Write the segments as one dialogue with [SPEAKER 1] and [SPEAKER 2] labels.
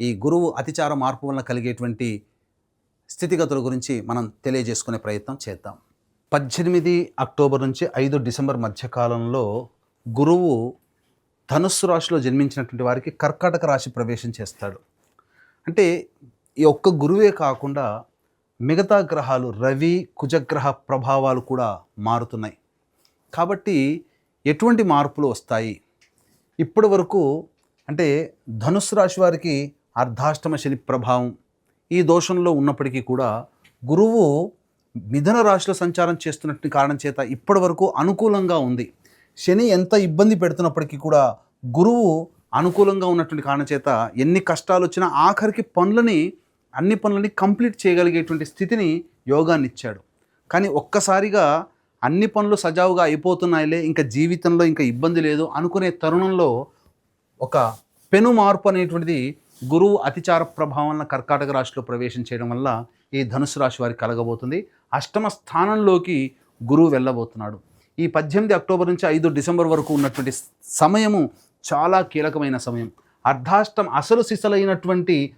[SPEAKER 1] ఈ గురువు అతిచార మార్పు వలన కలిగేటువంటి స్థితిగతుల గురించి మనం తెలియజేసుకునే ప్రయత్నం చేద్దాం. పద్దెనిమిది అక్టోబర్ నుంచి ఐదు డిసెంబర్ మధ్యకాలంలో గురువు ధనుస్సు రాశిలో జన్మించినటువంటి వారికి కర్కాటక రాశి ప్రవేశం చేస్తాడు. అంటే ఈ ఒక్క గురువే కాకుండా మిగతా గ్రహాలు రవి కుజగ్రహ ప్రభావాలు కూడా మారుతున్నాయి. కాబట్టి ఎటువంటి మార్పులు వస్తాయి? ఇప్పటి వరకు అంటే ధనుస్సు రాశి వారికి అర్ధాష్టమ శని ప్రభావం ఈ దోషంలో ఉన్నప్పటికీ కూడా గురువు మిథున రాశిలో సంచారం చేస్తున్నట్టు కారణం చేత ఇప్పటి వరకు అనుకూలంగా ఉంది. శని ఎంత ఇబ్బంది పెడుతున్నప్పటికీ కూడా గురువు అనుకూలంగా ఉన్నటువంటి కారణం చేత ఎన్ని కష్టాలు వచ్చినా ఆఖరికి పనులని అన్ని పనులని కంప్లీట్ చేయగలిగేటువంటి స్థితిని యోగాన్ని ఇచ్చాడు. కానీ ఒక్కసారిగా అన్ని పనులు సజావుగా అయిపోతున్నాయిలే ఇంకా జీవితంలో ఇంకా ఇబ్బంది లేదు అనుకునే తరుణంలో ఒక పెను మార్పు అనేటువంటిది గురువు అతిచార ప్రభావం కర్కాటక రాశిలో ప్రవేశం చేయడం వల్ల ఈ ధనుసు రాశి వారికి కలగబోతుంది. అష్టమ స్థానంలోకి గురువు వెళ్ళబోతున్నాడు. ఈ పద్దెనిమిది అక్టోబర్ నుంచి ఐదు డిసెంబర్ వరకు ఉన్నటువంటి సమయము చాలా కీలకమైన సమయం. అర్ధాష్టం అసలు సిసలైనటువంటి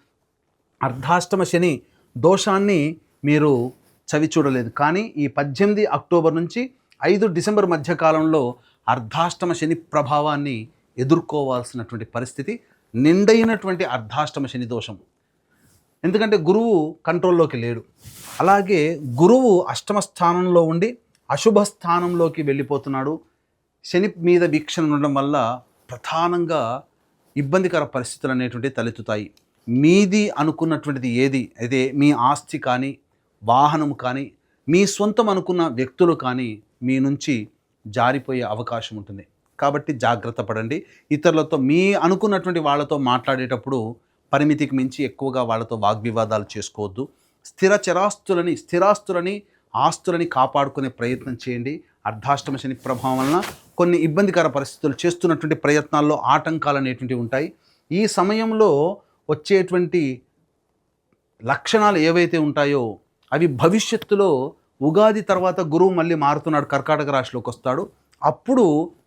[SPEAKER 1] అర్ధాష్టమ శని దోషాన్ని మీరు చవి చూడలేదు. కానీ ఈ పద్దెనిమిది అక్టోబర్ నుంచి ఐదు డిసెంబర్ మధ్యకాలంలో అర్ధాష్టమ శని ప్రభావాన్ని ఎదుర్కోవాల్సినటువంటి పరిస్థితి నిండైనటువంటి అర్ధాష్టమ శని దోషం ఎందుకంటే గురువు కంట్రోల్లోకి లేడు. అలాగే గురువు అష్టమ స్థానంలో ఉండి అశుభ స్థానంలోకి వెళ్ళిపోతున్నాడు. శని మీద వీక్షణ ఉండడం వల్ల ప్రధానంగా ఇబ్బందికర పరిస్థితులు అనేటువంటివి తలెత్తుతాయి. మీది అనుకున్నటువంటిది ఏది? అయితే మీ ఆస్తి కానీ వాహనం కానీ మీ సొంతం అనుకున్న వ్యక్తులు కానీ మీ నుంచి జారిపోయే అవకాశం ఉంటుంది. కాబట్టి జాగ్రత్త పడండి. ఇతరులతో మీ అనుకున్నటువంటి వాళ్ళతో మాట్లాడేటప్పుడు పరిమితికి మించి ఎక్కువగా వాళ్ళతో వాగ్వివాదాలు చేసుకోవద్దు. స్థిర చరాస్తులని స్థిరాస్తులని ఆస్తులని కాపాడుకునే ప్రయత్నం చేయండి. అర్ధాష్టమ శని ప్రభావం వలన కొన్ని ఇబ్బందికర పరిస్థితులు చేస్తున్నటువంటి ప్రయత్నాల్లో ఆటంకాలు అనేటువంటివి ఉంటాయి. ఈ సమయంలో వచ్చేటువంటి లక్షణాలు ఏవైతే ఉంటాయో అవి భవిష్యత్తులో ఉగాది తర్వాత గురువు మళ్ళీ మారుతున్నాడు కర్కాటక రాశిలోకి వస్తాడు. అప్పుడు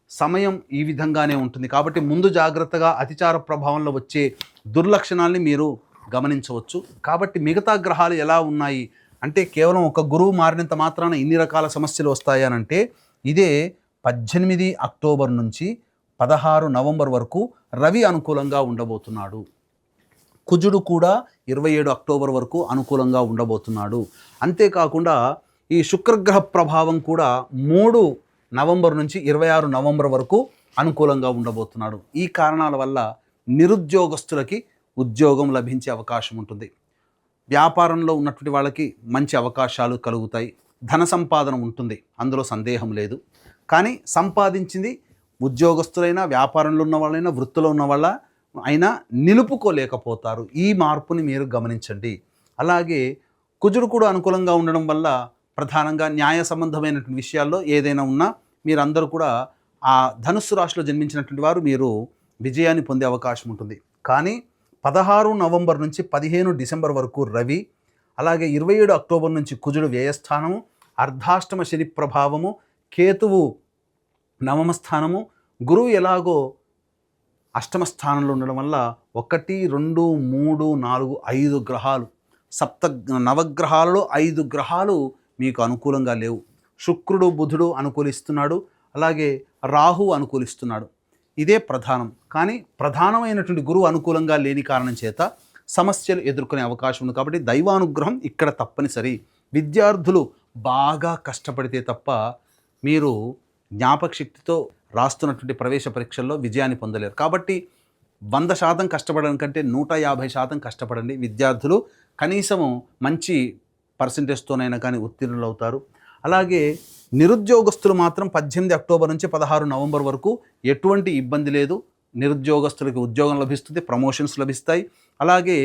[SPEAKER 1] సమయం ఈ విధంగానే ఉంటుంది. కాబట్టి ముందు జాగ్రత్తగా అతిచార ప్రభావంలో వచ్చే దుర్లక్షణాల్ని మీరు గమనించవచ్చు. కాబట్టి మిగతా గ్రహాలు ఎలా ఉన్నాయి? అంటే కేవలం ఒక గురువు మారినంత మాత్రాన ఇన్ని రకాల సమస్యలు వస్తాయనంటే ఇదే పద్దెనిమిది అక్టోబర్ నుంచి పదహారు నవంబర్ వరకు రవి అనుకూలంగా ఉండబోతున్నాడు. కుజుడు కూడా ఇరవై ఏడు అక్టోబర్ వరకు అనుకూలంగా ఉండబోతున్నాడు. అంతేకాకుండా ఈ శుక్రగ్రహ ప్రభావం కూడా మూడు నవంబర్ నుంచి ఇరవై ఆరు నవంబర్ వరకు అనుకూలంగా ఉండబోతున్నాడు. ఈ కారణాల వల్ల నిరుద్యోగస్తులకి ఉద్యోగం లభించే అవకాశం ఉంటుంది. వ్యాపారంలో ఉన్నటువంటి వాళ్ళకి మంచి అవకాశాలు కలుగుతాయి. ధన సంపాదన ఉంటుంది. అందులో సందేహం లేదు. కానీ సంపాదించింది ఉద్యోగస్తులైనా వ్యాపారంలో ఉన్న వాళ్ళైనా వృత్తిలో ఉన్న వాళ్ళ అయినా నిలుపుకోలేకపోతారు. ఈ మార్పుని మీరు గమనించండి. అలాగే కుజుడు కూడా అనుకూలంగా ఉండడం వల్ల ప్రధానంగా న్యాయ సంబంధమైనటువంటి విషయాల్లో ఏదైనా ఉన్నా మీరందరూ కూడా ఆ ధనుస్సు రాశిలో జన్మించినటువంటి వారు మీరు విజయాన్ని పొందే అవకాశం ఉంటుంది. కానీ పదహారు నవంబర్ నుంచి పదిహేను డిసెంబర్ వరకు రవి అలాగే ఇరవై ఏడు అక్టోబర్ నుంచి కుజుడు వ్యయస్థానము అర్ధాష్టమ శని ప్రభావము కేతువు నవమ స్థానము గురువు ఎలాగో అష్టమ స్థానంలో ఉండడం వల్ల ఒకటి రెండు మూడు నాలుగు ఐదు గ్రహాలు సప్త నవగ్రహాలలో ఐదు గ్రహాలు మీకు అనుకూలంగా లేవు. శుక్రుడు బుధుడు అనుకూలిస్తున్నాడు అలాగే రాహు అనుకూలిస్తున్నాడు. ఇదే ప్రధానం. కానీ ప్రధానమైనటువంటి గురువు అనుకూలంగా లేని కారణం చేత సమస్యలు ఎదుర్కొనే అవకాశం ఉంది కాబట్టి దైవానుగ్రహం ఇక్కడ తప్పనిసరి. విద్యార్థులు బాగా కష్టపడితే తప్ప మీరు జ్ఞాపక శక్తితో రాస్తున్నటువంటి ప్రవేశ పరీక్షల్లో విజయాన్ని పొందలేరు. కాబట్టి వంద శాతం కష్టపడడం కంటే నూట యాభై శాతం కష్టపడండి విద్యార్థులు. కనీసము మంచి పర్సంటేజ్తోనైనా కానీ ఉత్తీర్ణులు అవుతారు. అలాగే నిరుద్యోగస్తులు మాత్రం పద్దెనిమిది అక్టోబర్ నుంచి పదహారు నవంబర్ వరకు ఎటువంటి ఇబ్బంది లేదు. నిరుద్యోగస్తులకి ఉద్యోగం లభిస్తుంది ప్రమోషన్స్ లభిస్తాయి. అలాగే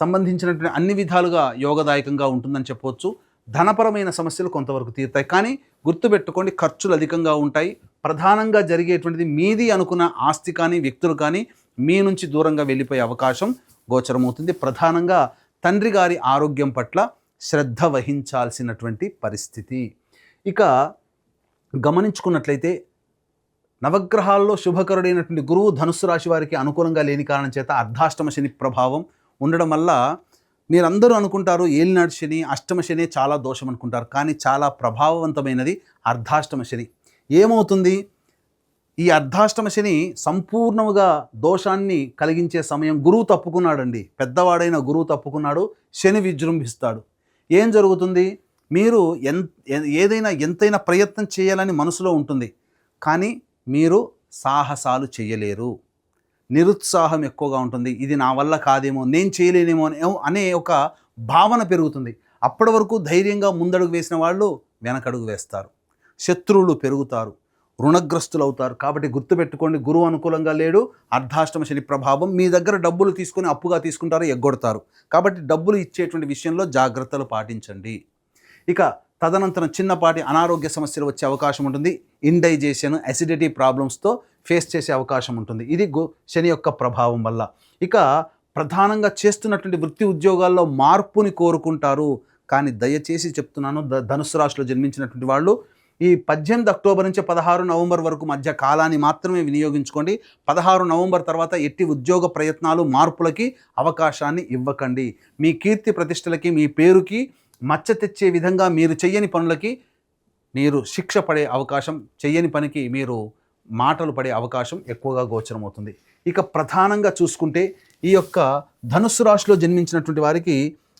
[SPEAKER 1] సంబంధించినటువంటి అన్ని విధాలుగా యోగదాయకంగా ఉంటుందని చెప్పవచ్చు ధనపరమైన సమస్యలు కొంతవరకు తీరుతాయి. కానీ గుర్తుపెట్టుకోండి ఖర్చులు అధికంగా ఉంటాయి. ప్రధానంగా జరిగేటువంటిది మీది అనుకున్న ఆస్తి కానీ వ్యక్తులు కానీ మీ నుంచి దూరంగా వెళ్ళిపోయే అవకాశం గోచరమవుతుంది. ప్రధానంగా తండ్రి గారి ఆరోగ్యం పట్ల శ్రద్ధ వహించాల్సినటువంటి పరిస్థితి. ఇక గమనించుకున్నట్లయితే నవగ్రహాల్లో శుభకరుడైనటువంటి గురువు ధనుస్సు రాశి వారికి అనుకూలంగా లేని కారణం చేత అర్ధాష్టమ శని ప్రభావం ఉండడం వల్ల మీరందరూ అనుకుంటారు ఏలినాడు శని అష్టమ శని చాలా దోషం అనుకుంటారు. కానీ చాలా ప్రభావవంతమైనది అర్ధాష్టమ శని. ఏమవుతుంది? ఈ అర్ధాష్టమ శని సంపూర్ణముగా దోషాన్ని కలిగించే సమయం గురువు తప్పుకున్నాడండి. పెద్దవాడైన గురువు తప్పుకున్నాడు శని విజృంభిస్తాడు. ఏం జరుగుతుంది? మీరు ఎన్ ఏదైనా ఎంతైనా ప్రయత్నం చేయాలని మనసులో ఉంటుంది. కానీ మీరు సాహసాలు చేయలేరు. నిరుత్సాహం ఎక్కువగా ఉంటుంది. ఇది నా వల్ల కాదేమో నేను చేయలేనేమో అనే అనే ఒక భావన పెరుగుతుంది. అప్పటి వరకు ధైర్యంగా ముందడుగు వేసిన వాళ్ళు వెనకడుగు వేస్తారు. శత్రువులు పెరుగుతారు. రుణగ్రస్తులు అవుతారు కాబట్టి గుర్తుపెట్టుకోండి గురువు అనుకూలంగా లేడు అర్ధాష్టమ శని ప్రభావం మీ దగ్గర డబ్బులు తీసుకొని అప్పుగా తీసుకుంటారు ఎగ్గొడతారు. కాబట్టి డబ్బులు ఇచ్చేటువంటి విషయంలో జాగ్రత్తలు పాటించండి. ఇక తదనంతరం చిన్నపాటి అనారోగ్య సమస్యలు వచ్చే అవకాశం ఉంటుంది. ఇండైజేషన్ అసిడిటీ ప్రాబ్లమ్స్తో ఫేస్ చేసే అవకాశం ఉంటుంది. ఇది గు శని యొక్క ప్రభావం వల్ల. ఇక ప్రధానంగా చేస్తున్నటువంటి వృత్తి ఉద్యోగాల్లో మార్పుని కోరుకుంటారు. కానీ దయచేసి చెప్తున్నాను ద ధనుసు రాశిలో జన్మించినటువంటి వాళ్ళు ఈ పద్దెనిమిది అక్టోబర్ నుంచి పదహారు నవంబర్ వరకు మధ్య కాలాన్ని మాత్రమే వినియోగించుకోండి. పదహారు నవంబర్ తర్వాత ఎట్టి ఉద్యోగ ప్రయత్నాలు మార్పులకి అవకాశాన్ని ఇవ్వకండి. మీ కీర్తి ప్రతిష్టలకి మీ పేరుకి మచ్చ తెచ్చే విధంగా మీరు చెయ్యని పనులకి మీరు శిక్ష పడే అవకాశం చెయ్యని పనికి మీరు మాటలు పడే అవకాశం ఎక్కువగా గోచరమవుతుంది. ఇక ప్రధానంగా చూసుకుంటే ఈ యొక్క ధనుస్సు రాశిలో జన్మించినటువంటి వారికి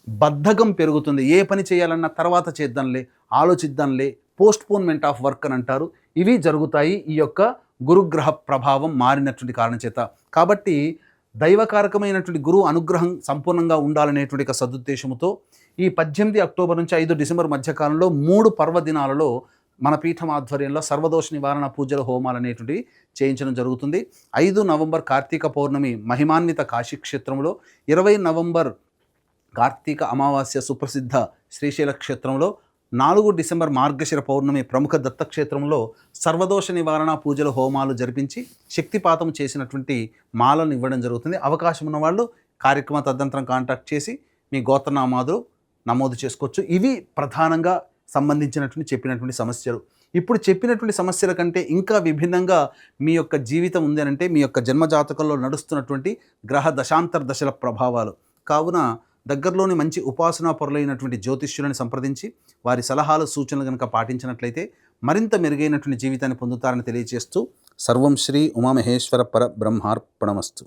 [SPEAKER 1] బద్ధకం పెరుగుతుంది. ఏ పని చేయాలన్నా తర్వాత చేద్దాంలే ఆలోచిద్దాంలే పోస్ట్పోన్మెంట్ ఆఫ్ వర్క్ అని అంటారు. ఇవి జరుగుతాయి ఈ యొక్క గురుగ్రహ ప్రభావం మారినటువంటి కారణం చేత. కాబట్టి దైవకారకమైనటువంటి గురువు అనుగ్రహం సంపూర్ణంగా ఉండాలనేటువంటి ఒక సదుద్దేశంతో ఈ పద్దెనిమిది అక్టోబర్ నుంచి ఐదు డిసెంబర్ మధ్యకాలంలో మూడు పర్వదినాలలో మన పీఠం ఆధ్వర్యంలో సర్వదోష నివారణ పూజల హోమాలు అనేటువంటివి చేయించడం జరుగుతుంది. ఐదు నవంబర్ కార్తీక పౌర్ణమి మహిమాన్విత కాశీక్షేత్రంలో ఇరవై నవంబర్ కార్తీక అమావాస్య సుప్రసిద్ధ శ్రీశైల క్షేత్రంలో నాలుగు డిసెంబర్ మార్గశిర పౌర్ణమి ప్రముఖ దత్తక్షేత్రంలో సర్వదోష నివారణ పూజల హోమాలు జరిపించి శక్తిపాతం చేసినటువంటి మాలను ఇవ్వడం జరుగుతుంది. అవకాశం ఉన్న వాళ్ళు కార్యక్రమ తదనంతరం కాంటాక్ట్ చేసి మీ గోత్రనామాదులు నమోదు చేసుకోవచ్చు. ఇవి ప్రధానంగా సంబంధించినటువంటి చెప్పినటువంటి సమస్యలు. ఇప్పుడు చెప్పినటువంటి సమస్యల కంటే ఇంకా విభిన్నంగా మీ యొక్క జీవితం ఉంది అంటే మీ యొక్క జన్మజాతకంలో నడుస్తున్నటువంటి గ్రహ దశాంతర దశల ప్రభావాలు. కావున దగ్గరలోని మంచి ఉపాసనా పరులైనటువంటి జ్యోతిష్యులను సంప్రదించి వారి సలహాలు సూచనలు కనుక పాటించినట్లయితే మరింత మెరుగైనటువంటి జీవితాన్ని పొందుతారని తెలియజేస్తూ సర్వం శ్రీ ఉమామహేశ్వర పర బ్రహ్మార్పణమస్తు.